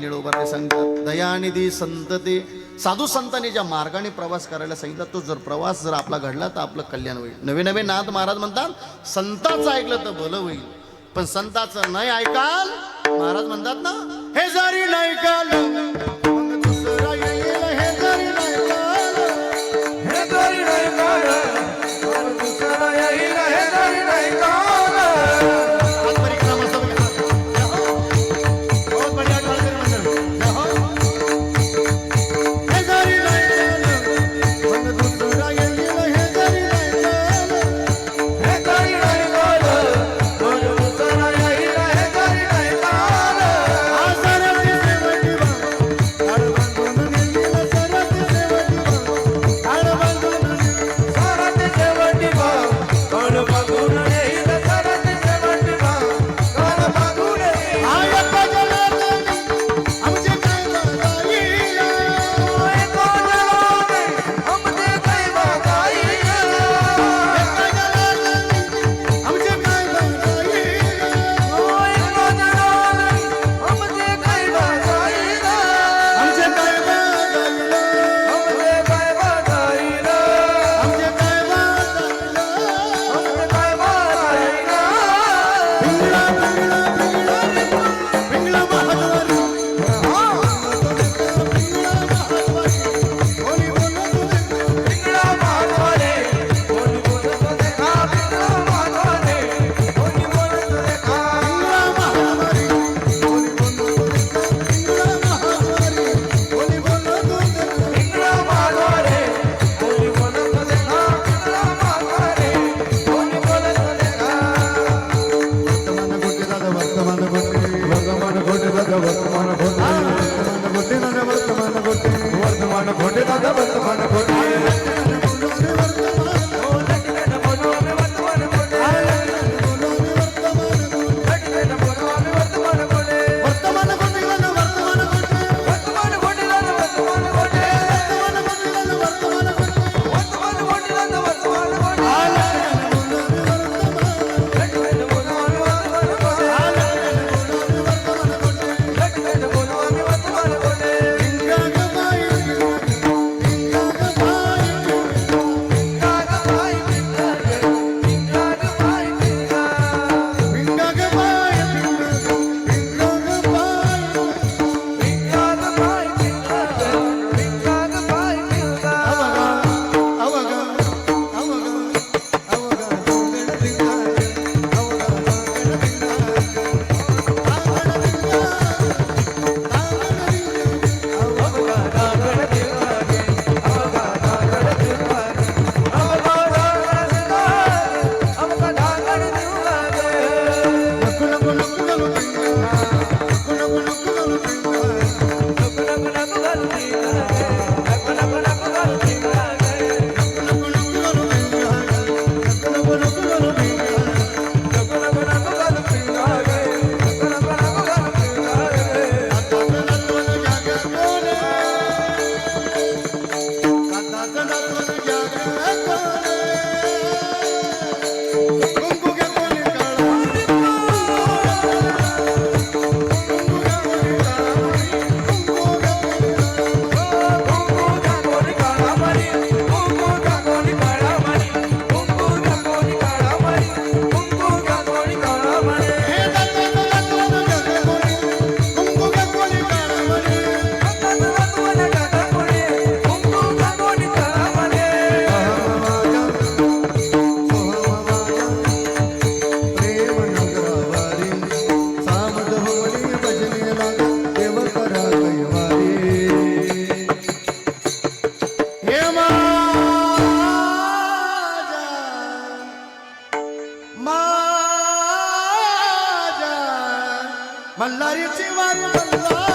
निळोबाने दयानिधी संतती. साधू संतांनी ज्या मार्गाने प्रवास करायला सांगितला तो जर प्रवास जर आपला घडला तर आपलं कल्याण होईल. नवे नवे नाथ महाराज म्हणतात संताचं ऐकलं तर भलं होईल. पण संताचं नाही ऐकाल महाराज म्हणतात ना हे जरी नाही ऐकाल વર્તમાન ઘોટે વર્તમાન ઘોટે દાદા વર્તમાન ઘોટે Thank you. మల్లారి చివరి మల్లా